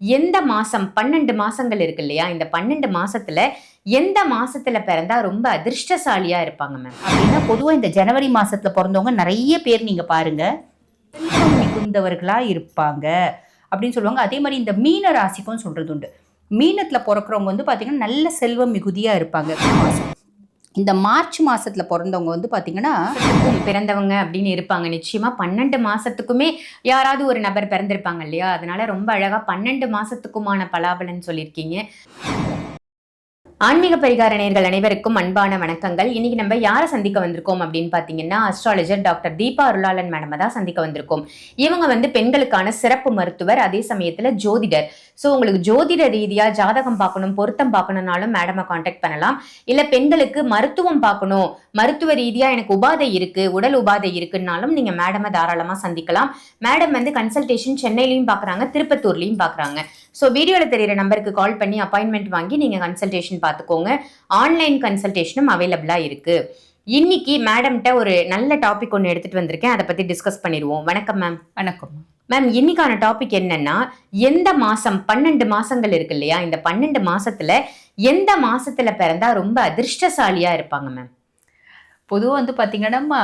எந்த மாசம்? பன்னெண்டு மாசங்கள் இருக்கு இல்லையா? இந்த பன்னெண்டு மாசத்துல எந்த மாசத்துல பிறந்தா ரொம்ப அதிர்ஷ்டசாலியா இருப்பாங்க மேம் அப்படின்னா பொதுவாக இந்த ஜனவரி மாசத்துல பிறந்தவங்க நிறைய பேர் நீங்க பாருங்க. மிகுந்தவர்களா இருப்பாங்க அப்படின்னு சொல்லுவாங்க. அதே மாதிரி இந்த மீன ராசிக்கும் சொல்றது உண்டு மீனத்துல பிறக்கிறவங்க வந்து பாத்தீங்கன்னா நல்ல செல்வம் மிகுதியா இருப்பாங்க. இந்த மார்ச் மாசத்துல பிறந்தவங்க வந்து பாத்தீங்கன்னா பிறந்தவங்க அப்படின்னு இருப்பாங்க. நிச்சயமா பன்னெண்டு மாசத்துக்குமே யாராவது ஒரு நபர் பிறந்திருப்பாங்க இல்லையா? அதனால ரொம்ப அழகா பன்னெண்டு மாசத்துக்குமான பலாபலன் சொல்லியிருக்கீங்க. ஆன்மீக பரிகார நேர்கள் அனைவருக்கும் அன்பான வணக்கங்கள். இன்னைக்கு நம்ம யாரை சந்திக்க வந்திருக்கோம் அப்படின்னு பார்த்தீங்கன்னா astrologer doctor Deepa Arulalan madam தான் சந்திக்க வந்திருக்கோம். இவங்க வந்து பெண்களுக்கான சிறப்பு மருத்துவர் அதே சமயத்துல ஜோதிடர். ஸோ உங்களுக்கு ஜோதிட ரீதியா ஜாதகம் பார்க்கணும் பொருத்தம் பார்க்கணும்னாலும் மேடமை காண்டாக்ட் பண்ணலாம். இல்ல பெண்களுக்கு மருத்துவம் பார்க்கணும் மருத்துவ ரீதியா எனக்கு உபாதை இருக்கு உடல் உபாதை இருக்குன்னாலும் நீங்க மேடமை தாராளமா சந்திக்கலாம். மேடம் வந்து கன்சல்டேஷன் சென்னையிலையும் பார்க்குறாங்க திருப்பத்தூர்லயும் பார்க்குறாங்க ஸோ வீடியோவில் தெரியிற நம்பருக்கு கால் பண்ணி அப்பாயின்மெண்ட் வாங்கி நீங்கள் கன்சல்டேஷன் பார்த்துக்கோங்க. ஆன்லைன் கன்சல்டேஷனும் அவைலபிளாக இருக்குது இன்னைக்கு மேடம்கிட்ட ஒரு நல்ல டாபிக் ஒன்று எடுத்துகிட்டு வந்திருக்கேன். அதை பற்றி டிஸ்கஸ் பண்ணிடுவோம். வணக்கம் மேம் வணக்கம். மேம் இன்னைக்கான டாபிக் என்னன்னா எந்த மாசம் பன்னெண்டு மாசங்கள் இருக்கு இல்லையா? இந்த பன்னெண்டு மாசத்துல எந்த மாசத்துல பிறந்தா ரொம்ப அதிர்ஷ்டசாலியா இருப்பாங்க மேம் பொதுவாக வந்து பார்த்தீங்கன்னா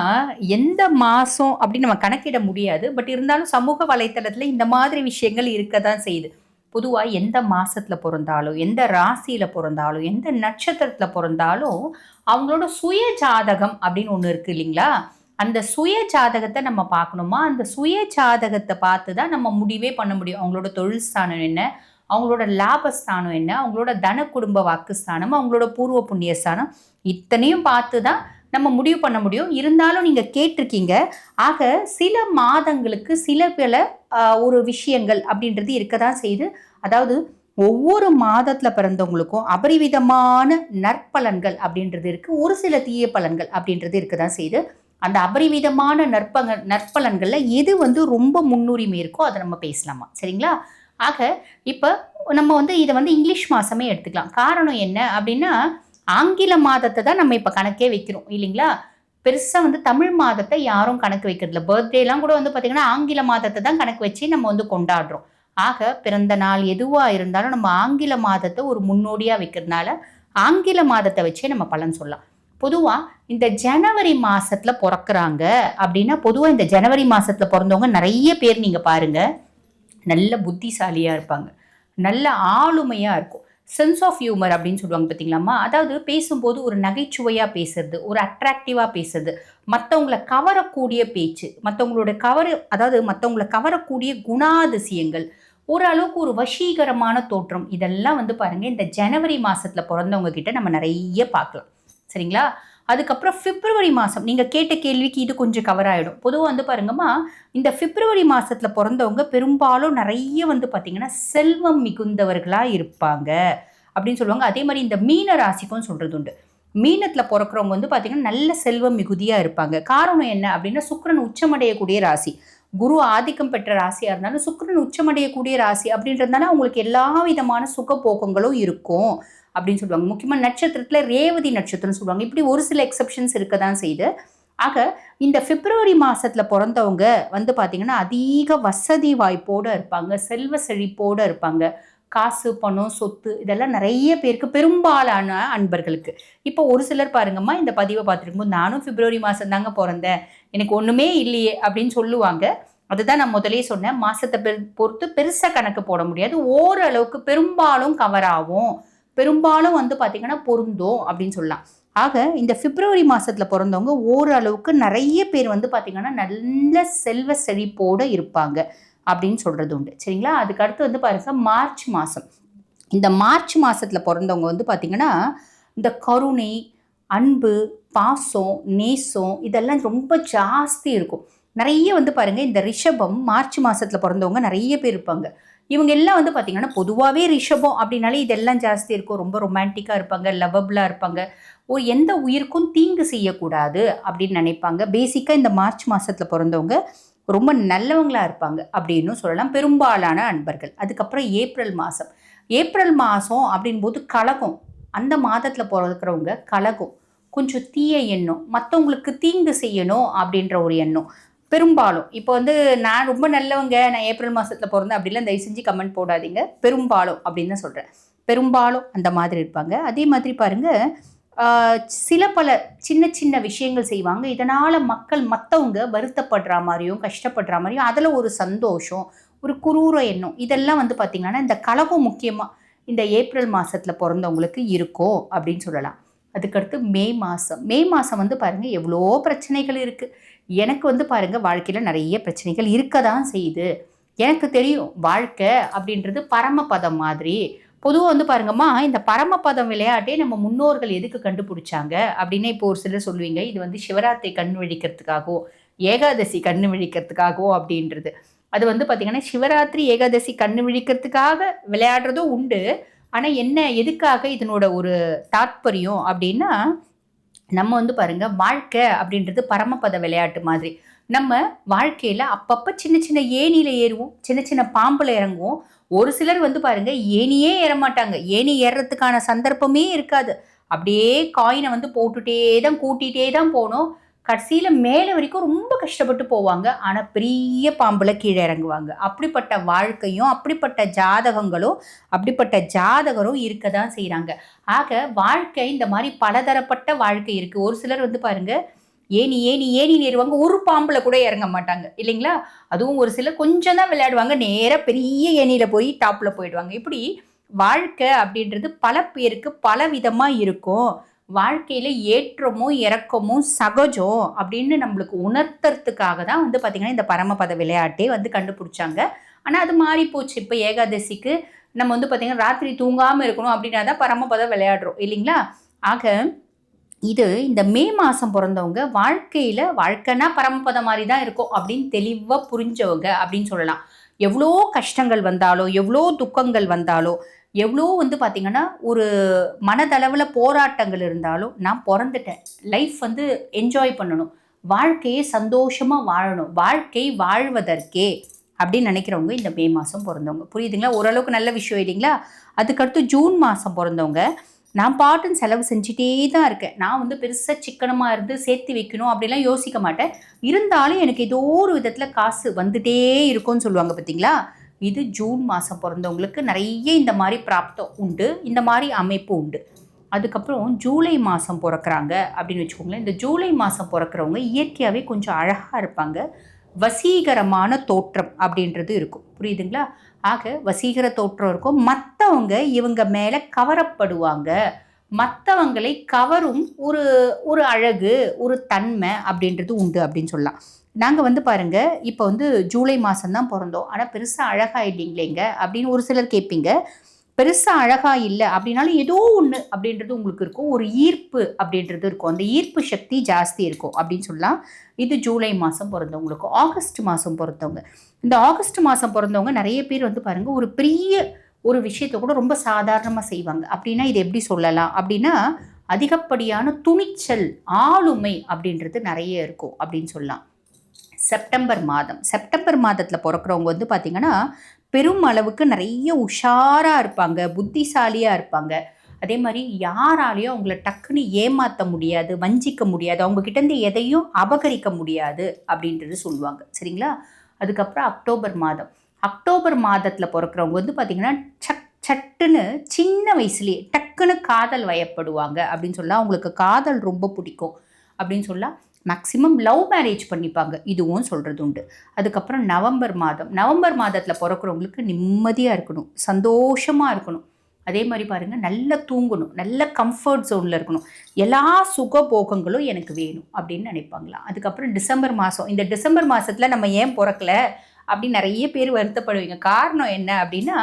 எந்த மாதம் அப்படின்னு நம்ம கணக்கிட முடியாது. பட் இருந்தாலும் சமூக வலைத்தளத்தில் இந்த மாதிரி விஷயங்கள் இருக்க தான் செய்யுது. பொதுவாக எந்த மாதத்தில் பிறந்தாலும் எந்த ராசியில் பிறந்தாலும் எந்த நட்சத்திரத்தில் பிறந்தாலும் அவங்களோட சுய ஜாதகம் அப்படின்னு ஒன்று இருக்குது இல்லைங்களா? அந்த சுய ஜாதகத்தை நம்ம பார்க்கணுமா? அந்த சுய ஜாதகத்தை பார்த்து தான் நம்ம முடிவே பண்ண முடியும். அவங்களோட தொழில் ஸ்தானம் என்ன? அவங்களோட லாபஸ்தானம் என்ன? அவங்களோட தன குடும்ப வாக்குஸ்தானம் அவங்களோட பூர்வ புண்ணிய ஸ்தானம் இத்தனையும் பார்த்து தான் நம்ம முடிவு பண்ண முடியும். இருந்தாலும் நீங்கள் கேட்டிருக்கீங்க. ஆக சில மாதங்களுக்கு சில பல ஒரு விஷயங்கள் அப்படின்றது இருக்க தான் செய்யுது. அதாவது ஒவ்வொரு மாதத்தில் பிறந்தவங்களுக்கும் அபரிவிதமான நற்பலன்கள் அப்படின்றது இருக்குது ஒரு சில தீய பலன்கள் அப்படின்றது இருக்க தான் செய்யுது. அந்த அபரிவிதமான நற்பங்க நற்பலன்களில் எது வந்து ரொம்ப முன்னுரிமை இருக்கோ அதை நம்ம பேசலாமா? சரிங்களா? ஆக இப்போ நம்ம வந்து இதை வந்து இங்கிலீஷ் மாதமே எடுத்துக்கலாம். காரணம் என்ன அப்படின்னா ஆங்கில மாதத்தை தான் நம்ம இப்போ கணக்கே வைக்கிறோம் இல்லைங்களா? பெருசாக வந்து தமிழ் மாதத்தை யாரும் கணக்கு வைக்கிறதில்ல. பர்த்டேலாம் கூட வந்து பார்த்திங்கன்னா ஆங்கில மாதத்தை தான் கணக்கு வச்சு நம்ம வந்து கொண்டாடுறோம். ஆக பிறந்த நாள் எதுவாக இருந்தாலும் நம்ம ஆங்கில மாதத்தை ஒரு முன்னோடியாக வைக்கிறதுனால ஆங்கில மாதத்தை வச்சே நம்ம பலன் சொல்லலாம். பொதுவாக இந்த ஜனவரி மாதத்தில் பிறக்கறாங்க அப்படின்னா பொதுவாக இந்த ஜனவரி மாதத்தில் பிறந்தவங்க நிறைய பேர் நீங்கள் பாருங்க நல்ல புத்திசாலியாக இருப்பாங்க. நல்ல ஆளுமையாக இருக்கும். சென்ஸ் ஆஃப் ஹியூமர் அப்படின்னு சொல்லுவாங்க பார்த்தீங்களாம்மா அதாவது பேசும்போது ஒரு நகைச்சுவையாக பேசுறது ஒரு அட்ராக்டிவாக பேசுறது. மற்றவங்கள கவரக்கூடிய பேச்சு மற்றவங்களோட கவர அதாவது மற்றவங்கள கவரக்கூடிய குணாதிசயங்கள். ஓரளவுக்கு ஒரு வசீகரமான தோற்றம். இதெல்லாம் வந்து பாருங்கள் இந்த ஜனவரி மாதத்தில் பிறந்தவங்க கிட்ட நம்ம நிறைய பார்க்கலாம். சரிங்களா? அதுக்கப்புறம் பிப்ரவரி மாதம் நீங்கள் கேட்ட கேள்விக்கு இது கொஞ்சம் கவர் ஆகிடும் பொதுவாக வந்து பாருங்கம்மா இந்த பிப்ரவரி மாதத்தில் பிறந்தவங்க பெரும்பாலும் நிறைய வந்து பார்த்திங்கன்னா செல்வம் மிகுந்தவர்களாக இருப்பாங்க அப்படின்னு சொல்லுவாங்க. அதே மாதிரி இந்த மீன ராசிக்கும் சொல்கிறது உண்டு. மீனத்தில் பிறக்கிறவங்க வந்து பார்த்திங்கன்னா நல்ல செல்வம் மிகுதியாக இருப்பாங்க. காரணம் என்ன அப்படின்னா சுக்கரன் உச்சமடையக்கூடிய ராசி. குரு ஆதிக்கம் பெற்ற ராசியாக இருந்தாலும் சுக்கரன் உச்சமடையக்கூடிய ராசி அப்படின்றதுனால அவங்களுக்கு எல்லா விதமான சுகப்போக்கங்களும் இருக்கும். அப்படின்னு சொல்லுவாங்க. முக்கியமாக நட்சத்திரத்தில் ரேவதி நட்சத்திரம்னு சொல்லுவாங்க. இப்படி ஒரு சில எக்ஸப்ஷன்ஸ் இருக்க தான் செய்யுது. ஆக இந்த பிப்ரவரி மாதத்தில் பிறந்தவங்க வந்து பார்த்தீங்கன்னா அதிக வசதி வாய்ப்போடு இருப்பாங்க. செல்வ செழிப்போடு இருப்பாங்க. காசு பணம் சொத்து இதெல்லாம் நிறைய பேருக்கு பெரும்பாலான அன்பர்களுக்கு. இப்போ ஒரு சிலர் பாருங்கம்மா இந்த பதிவை பார்த்துருக்கும்போது நானும் பிப்ரவரி மாதம் தாங்க பிறந்தேன். எனக்கு ஒன்றுமே இல்லையே அப்படின்னு சொல்லுவாங்க. அதுதான் நான் முதலே சொன்னேன். மாதத்தை பெரு பொறுத்து பெருசாக கணக்கு போட முடியாது. ஓரளவுக்கு பெரும்பாலும் கவர் ஆகும். பெரும்பாலும் வந்து பார்த்திங்கன்னா பொருந்தும் அப்படின்னு சொல்லலாம். ஆக இந்த பிப்ரவரி மாதத்தில் பிறந்தவங்க ஓரளவுக்கு நிறைய பேர் வந்து பார்த்திங்கன்னா நல்ல செல்வ செழிப்போடு இருப்பாங்க அப்படின்னு சொல்கிறது உண்டு. சரிங்களா? அதுக்கு அடுத்து வந்து பாருங்க மார்ச் மாதம் இந்த மார்ச் மாதத்தில் பிறந்தவங்க வந்து பார்த்திங்கன்னா இந்த கருணை அன்பு பாசம் நேசம் இதெல்லாம் ரொம்ப ஜாஸ்தி இருக்கும். நிறைய வந்து பாருங்கள் இந்த ரிஷபம் மார்ச் மாதத்தில் பிறந்தவங்க நிறைய பேர் இருப்பாங்க. இவங்க எல்லாம் வந்து பார்த்திங்கன்னா பொதுவாகவே ரிஷபம் அப்படின்னாலே இதெல்லாம் ஜாஸ்தி இருக்கும். ரொம்ப ரொமான்டிக்காக இருப்பாங்க லவபிளாக இருப்பாங்க. ஓ எந்த உயிருக்கும் தீங்கு செய்யக்கூடாது அப்படின்னு நினைப்பாங்க. பேசிக்காக இந்த மார்ச் மாதத்தில் பிறந்தவங்க ரொம்ப நல்லவங்களாக இருப்பாங்க அப்படின்னு சொல்லலாம். பெரும்பாலான அன்பர்கள். அதுக்கப்புறம் ஏப்ரல் மாதம் ஏப்ரல் மாதம் அப்படின்போது கலகம். அந்த மாதத்தில் பிறக்கிறவங்க கலகம். கொஞ்சம் தீய எண்ணம். மற்றவங்களுக்கு தீங்கு செய்யணும் அப்படின்ற ஒரு எண்ணம். பெரும்பாலும் இப்போ வந்து நான் ரொம்ப நல்லவங்க நான் ஏப்ரல் மாதத்தில் பிறந்தேன் அப்படிலாம் தயவு செஞ்சு கமெண்ட் போடாதீங்க. பெரும்பாலும் அப்படின்னு தான் சொல்கிறேன் பெரும்பாலும் அந்த மாதிரி இருப்பாங்க. அதே மாதிரி பாருங்கள் சில பல சின்ன சின்ன விஷயங்கள் செய்வாங்க. இதனால் மக்கள் மற்றவங்க வருத்தப்படுற மாதிரியும் கஷ்டப்படுற மாதிரியும் அதில் ஒரு சந்தோஷம் ஒரு குரூர எண்ணம் இதெல்லாம் வந்து பார்த்திங்கன்னா இந்த கலகம் முக்கியமாக இந்த ஏப்ரல் மாதத்தில் பிறந்தவங்களுக்கு இருக்கும் அப்படின்னு சொல்லலாம். அதுக்கடுத்து மே மாதம் மே மாதம் வந்து பாருங்கள் எவ்வளோ பிரச்சனைகள் இருக்குது எனக்கு வந்து பாருங்கள் வாழ்க்கையில் நிறைய பிரச்சனைகள் இருக்க தான் செய்யுது. எனக்கு தெரியும் வாழ்க்கை அப்படின்றது பரமபதம் மாதிரி. பொதுவாக வந்து பாருங்கம்மா இந்த பரமபதம் விளையாட்டே நம்ம முன்னோர்கள் எதுக்கு கண்டுபிடிச்சாங்க? அப்படின்னு இப்போ ஒரு சிலர் சொல்லுவீங்க இது வந்து சிவராத்திரி கண் விழிக்கிறதுக்காகவோ ஏகாதசி கண் விழிக்கிறதுக்காகவோ அப்படின்றது. அது வந்து பார்த்திங்கன்னா சிவராத்திரி ஏகாதசி கண் விழிக்கிறதுக்காக விளையாடுறதும் உண்டு. ஆனால் என்ன எதுக்காக இதனோட ஒரு தாத்பரியம் அப்படின்னா நம்ம வந்து பாருங்க வாழ்க்கை அப்படின்றது பரமபத விளையாட்டு மாதிரி. நம்ம வாழ்க்கையில் அப்பப்போ சின்ன சின்ன ஏணியில் ஏறுவோம் சின்ன சின்ன பாம்பில் இறங்குவோம். ஒரு சிலர் வந்து பாருங்க ஏணியே ஏற மாட்டாங்க. ஏணி ஏறுறதுக்கான சந்தர்ப்பமே இருக்காது. அப்படியே காயினை வந்து போட்டுட்டே தான் கூட்டிகிட்டே தான் போகணும். கடைசியில் மேலே வரைக்கும் ரொம்ப கஷ்டப்பட்டு போவாங்க. ஆனால் பெரிய பாம்பில் கீழே இறங்குவாங்க. அப்படிப்பட்ட வாழ்க்கையும் அப்படிப்பட்ட ஜாதகங்களும் அப்படிப்பட்ட ஜாதகரும் இருக்க தான் செய்கிறாங்க ஆக வாழ்க்கை இந்த மாதிரி பலதரப்பட்ட வாழ்க்கை இருக்குது ஒரு சிலர் வந்து பாருங்க ஏணி ஏணி ஏனி நேருவாங்க. ஒரு பாம்பில் கூட இறங்க மாட்டாங்க. இல்லைங்களா? அதுவும் ஒரு சிலர் கொஞ்சம் தான் விளையாடுவாங்க. நேராக பெரிய ஏணியில் போய் டாப்பில் போயிடுவாங்க. இப்படி வாழ்க்கை அப்படின்றது பல பேருக்கு பல விதமாக இருக்கும். வாழ்க்கையில் ஏற்றமும் இறக்கமோ சகஜம் அப்படின்னு நம்மளுக்கு உணர்த்துறதுக்காக தான் வந்து பார்த்திங்கன்னா இந்த பரமபத விளையாட்டே வந்து கண்டுபிடிச்சாங்க. ஆனால் அது மாறி போச்சு. இப்போ ஏகாதசிக்கு நம்ம வந்து பார்த்திங்கன்னா ராத்திரி தூங்காமல் இருக்கணும் அப்படின்னா தான் பரமபதம் விளையாடுறோம் இல்லைங்களா? ஆக இது இந்த மே மாதம் பிறந்தவங்க வாழ்க்கையில் வாழ்க்கைனா பரமபதம் மாதிரி தான் இருக்கும் அப்படின்னு தெளிவாக புரிஞ்சவங்க அப்படின்னு சொல்லலாம். எவ்வளோ கஷ்டங்கள் வந்தாலோ எவ்வளோ துக்கங்கள் வந்தாலோ எவ்வளோ வந்து பார்த்திங்கன்னா ஒரு மனதளவில் போராட்டங்கள் இருந்தாலும் நான் பிறந்துட்டேன். லைஃப் வந்து என்ஜாய் பண்ணணும். வாழ்க்கையை சந்தோஷமாக வாழணும். வாழ்க்கை வாழ்வதற்கே அப்படின்னு நினைக்கிறவங்க இந்த மே மாதம் பிறந்தவங்க. புரியுதுங்களா? ஓரளவுக்கு நல்ல விஷயம் இல்லைங்களா? அதுக்கடுத்து ஜூன் மாதம் பிறந்தவங்க. நான் பாட்டுன்னு செலவு செஞ்சிட்டே தான் இருக்கேன். நான் வந்து பெருசாக சிக்கனமாக இருந்து சேர்த்து வைக்கணும் அப்படிலாம் யோசிக்க மாட்டேன். இருந்தாலும் எனக்கு ஏதோ ஒரு விதத்தில் காசு வந்துட்டே இருக்கும்னு சொல்லுவாங்க பார்த்தீங்களா இது ஜூன் மாதம் பிறந்தவங்களுக்கு நிறைய இந்த மாதிரி பிராப்தம் உண்டு இந்த மாதிரி அமைப்பு உண்டு. அதுக்கப்புறம் ஜூலை மாதம் பிறக்கறாங்க அப்படின்னு வச்சுக்கோங்களேன். இந்த ஜூலை மாதம் பிறக்கிறவங்க இயற்கையாகவே கொஞ்சம் அழகாக இருப்பாங்க. வசீகரமான தோற்றம் அப்படின்றது இருக்கும். புரியுதுங்களா? ஆக வசீகர தோற்றம் இருக்கும். மற்றவங்க இவங்க மேலே கவரப்படுவாங்க. மற்றவங்களை கவரும் ஒரு ஒரு அழகு ஒரு தன்மை அப்படின்றது உண்டு அப்படின்னு சொல்லலாம். நாங்கள் வந்து பாருங்க இப்போ வந்து ஜூலை மாதம்தான் பிறந்தோம். ஆனால் பெருசாக அழகாக இல்லைங்களேங்க அப்படின்னு ஒரு சிலர் கேட்பீங்க. பெருசாக அழகாக இல்லை அப்படின்னாலும் ஏதோ ஒன்று அப்படின்றது உங்களுக்கு இருக்கும். ஒரு ஈர்ப்பு அப்படின்றது இருக்கும். அந்த ஈர்ப்பு சக்தி ஜாஸ்தி இருக்கும் அப்படின்னு சொல்லலாம். இது ஜூலை மாதம் பிறந்தவங்களுக்கு. ஆகஸ்ட் மாதம் பிறந்தவங்க. இந்த ஆகஸ்ட் மாதம் பிறந்தவங்க நிறைய பேர் வந்து பாருங்கள் ஒரு பெரிய ஒரு விஷயத்தை கூட ரொம்ப சாதாரணமாக செய்வாங்க. அப்படின்னா இது எப்படி சொல்லலாம்? அப்படின்னா அதிகப்படியான துணிச்சல் ஆளுமை அப்படின்றது நிறைய இருக்கும் அப்படின்னு சொல்லலாம். செப்டம்பர் மாதம். செப்டம்பர் மாதத்தில் பிறக்கிறவங்க வந்து பார்த்திங்கன்னா பெரும் அளவுக்கு நிறைய உஷாராக இருப்பாங்க புத்திசாலியாக இருப்பாங்க. அதே மாதிரி யாராலையும் அவங்கள டக்குன்னு ஏமாற்ற முடியாது வஞ்சிக்க முடியாது அவங்கக்கிட்டேருந்து எதையும் அபகரிக்க முடியாது அப்படின்றது சொல்லுவாங்க. சரிங்களா? அதுக்கப்புறம் அக்டோபர் மாதம். அக்டோபர் மாதத்தில் பிறக்கிறவங்க வந்து பார்த்திங்கன்னா சக் சட்டுன்னு சின்ன வயசுலேயே டக்குன்னு காதல் வயப்படுவாங்க அப்படின்னு சொல்லலாம். அவங்களுக்கு காதல் ரொம்ப பிடிக்கும் அப்படின்னு சொல்லலாம். மேக்ஸிமம் லவ் மேரேஜ் பண்ணிப்பாங்க. இதுவும் சொல்கிறது உண்டு. அதுக்கப்புறம் நவம்பர் மாதம். நவம்பர் மாதத்தில் பிறக்கிறவங்களுக்கு நிம்மதியாக இருக்கணும். சந்தோஷமாக இருக்கணும். அதே மாதிரி பாருங்கள் நல்லா தூங்கணும். நல்ல கம்ஃபர்ட் ஜோனில் இருக்கணும். எல்லா சுகபோகங்களும் எனக்கு வேணும் அப்படின்னு நினைப்பாங்களாம் அதுக்கப்புறம் டிசம்பர் மாதம் இந்த டிசம்பர் மாதத்தில் நம்ம ஏன் பிறக்கல அப்படின்னு நிறைய பேர் வருத்தப்படுவீங்க. காரணம் என்ன அப்படின்னா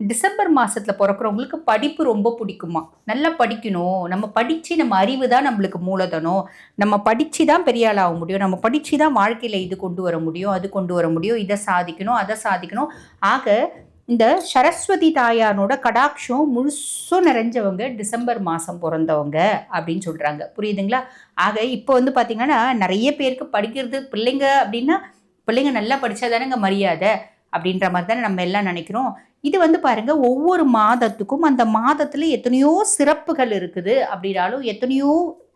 டிசம்பர் மாதத்தில் பிறக்கிறவங்களுக்கு படிப்பு ரொம்ப பிடிக்குமா? நல்லா படிக்கணும். நம்ம படித்து நம்ம அறிவு தான் நம்மளுக்கு மூலதனம். நம்ம படித்து தான் பெரிய ஆக முடியும். நம்ம படித்து தான் வாழ்க்கையில் இது கொண்டு வர முடியும் அது கொண்டு வர முடியும் இதை சாதிக்கணும் அதை சாதிக்கணும். ஆக இந்த சரஸ்வதி தாயானோட கடாட்சம் முழுசும் நிறைஞ்சவங்க டிசம்பர் மாதம் பிறந்தவங்க அப்படின்னு சொல்கிறாங்க புரியுதுங்களா? ஆக இப்போ வந்து பார்த்திங்கன்னா நிறைய பேருக்கு படிக்கிறது பிள்ளைங்க அப்படின்னா பிள்ளைங்க நல்லா படித்தா தானேங்க மரியாதை அப்படின்ற மாதிரி தானே நம்ம எல்லாம் நினைக்கிறோம். இது வந்து பாருங்க ஒவ்வொரு மாதத்துக்கும் அந்த மாதத்தில் எத்தனையோ சிறப்புகள் இருக்குது அப்படின்னாலும் எத்தனையோ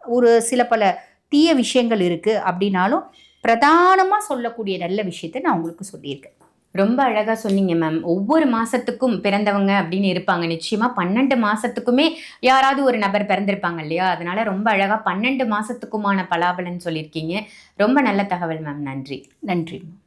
ஒரு சில பல தீய விஷயங்கள் இருக்குது அப்படின்னாலும் பிரதானமா சொல்லக்கூடிய நல்ல விஷயத்தை நான் உங்களுக்கு சொல்லியிருக்கேன். ரொம்ப அழகா சொன்னீங்க மேம் ஒவ்வொரு மாசத்துக்கும் பிறந்தவங்க அப்படின்னு இருப்பாங்க. நிச்சயமா பன்னெண்டு மாசத்துக்குமே யாராவது ஒரு நபர் பிறந்திருப்பாங்க இல்லையா? அதனால ரொம்ப அழகா பன்னெண்டு மாசத்துக்குமான பலாபலன் சொல்லியிருக்கீங்க. ரொம்ப நல்ல தகவல் மேம் நன்றி. நன்றி.